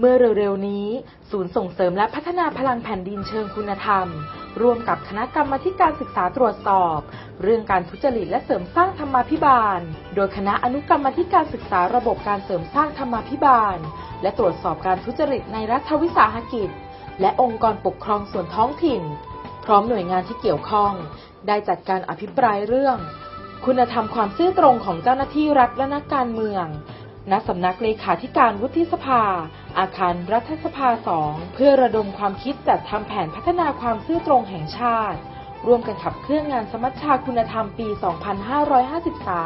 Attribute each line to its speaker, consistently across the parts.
Speaker 1: เมื่อเร็วๆนี้ ศูนย์ส่งเสริมและพัฒนาพลังแผ่นดินเชิงคุณธรรม ร่วมกับคณะกรรมาการศึกษาตรวจสอบ เรื่องการทุจริตและเสริมสร้างธรรมาภิบาล โดยคณะอนุกรรมาธิการศึกษาระบบการเสริมสร้างธรรมาภิบาล และตรวจสอบการทุจริตในรัฐวิสาหกิจ และองค์กรปกครองส่วนท้องถิ่น พร้อมหน่วยงานที่เกี่ยวข้อง ได้จัดการอภิปรายเรื่อง คุณธรรมความซื่อตรงของเจ้าหน้าที่รัฐและนักการเมืองณสำนักเลขาธิการวุฒิสภา อาคารรัฐสภาสองเพื่อระดมความคิดจัดทำแผนพัฒนาความซื่อตรงแห่งชาติ ร่วมกันขับเคลื่อนงานสมัชชาคุณธรรมปี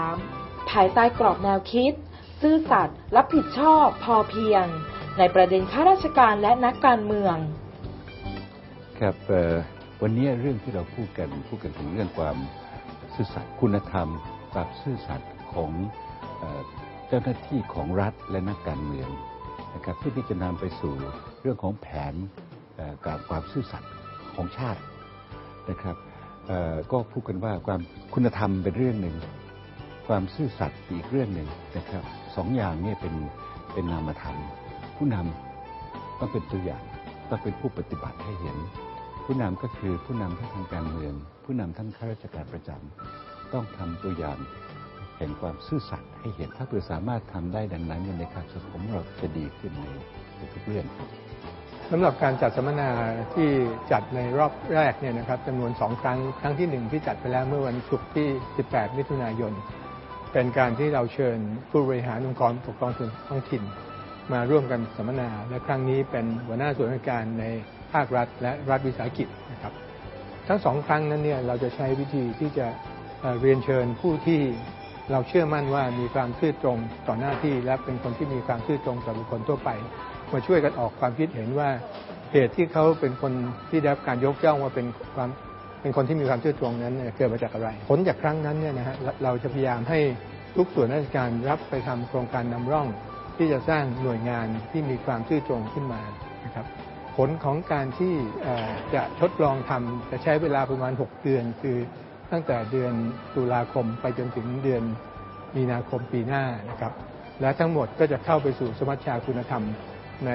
Speaker 1: 2553 ภายใต้กรอบแนวคิด ซื่อสัตย์รับผิดชอบ พอเพียง ในประเด็นข้าราชการและนักการเมือง
Speaker 2: ครับวันนี้เรื่องที่เราพูดกันพูดกันถึงเรื่องความซื่อสัตย์คุณธรรมความซื่อสัตย์ของเจ้าหน้าที่ของรัฐและนักการเมือง นะครับเพื่อที่จะนำไปสู่เรื่องของแผนการความซื่อสัตย์ของชาตินะครับก็พูดกันว่าความคุณธรรมเป็นเรื่องหนึ่ง ความซื่อสัตย์อีกเรื่องหนึ่งนะครับสองอย่างนี้เป็นเป็นนามธรรม ผู้นำต้องเป็นตัวอย่างต้องเป็นผู้ปฏิบัติให้เห็น ผู้นำก็คือผู้นำทั้งทางการเมือง ผู้นำทั้งข้าราชการประจำต้องทำตัวอย่าง ห่งความซื่อสัตย์ให้เห็นถ้าเพื่อสามารถทำได้ดังนั้นเนี่ยครับสังคมเราจะดีขึ้นในทุกเรื่องครับ
Speaker 3: สำหรับการจัดสัมมนาที่จัดในรอบแรกเนี่ยนะครับจำนวนสองครั้งครั้งที่หนึ่งที่จัดไปแล้วเมื่อวันศุกร์ที่ 18 มิถุนายน เป็นการที่เราเชิญผู้บริหารองค์กรปกครองส่วนท้องถิ่น มาร่วมกันสัมมนา และครั้งนี้เป็นหัวหน้าส่วนราชการในภาครัฐ และรัฐวิสาหกิจนะครับ ทั้งสองครั้งนั้นเนี่ยเราจะใช้วิธีที่จะเรียนเชิญผู้ที่ เราเชื่อมั่นว่ามีความซื่อตรงต่อหน้าที่และเป็นคนที่มีความซื่อตรงต่อบุคคลทั่วไป มาช่วยกันออกความคิดเห็นว่าเหตุที่เขาเป็นคนที่ได้รับการยกย่องว่าเป็นความเป็นคนที่มีความซื่อตรงนั้นเกิดมาจากอะไร ผลจากครั้งนั้นเนี่ยนะฮะเราจะพยายามให้ทุกส่วนราชการรับไปทำโครงการนำร่อง ที่จะสร้างหน่วยงานที่มีความซื่อตรงขึ้นมานะครับ ผลของการที่จะทดลองทำจะใช้เวลาประมาณ 6 เดือน คือ ตั้งแต่เดือนตุลาคมไปจนถึงเดือนมีนาคมปีหน้านะครับ และทั้งหมดก็จะเข้าไปสู่สมัชชาคุณธรรมใน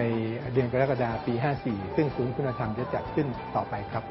Speaker 3: เดือนกรกฎาคมปี 54 ซึ่งศูนย์คุณธรรมจะจัดขึ้นต่อไปครับ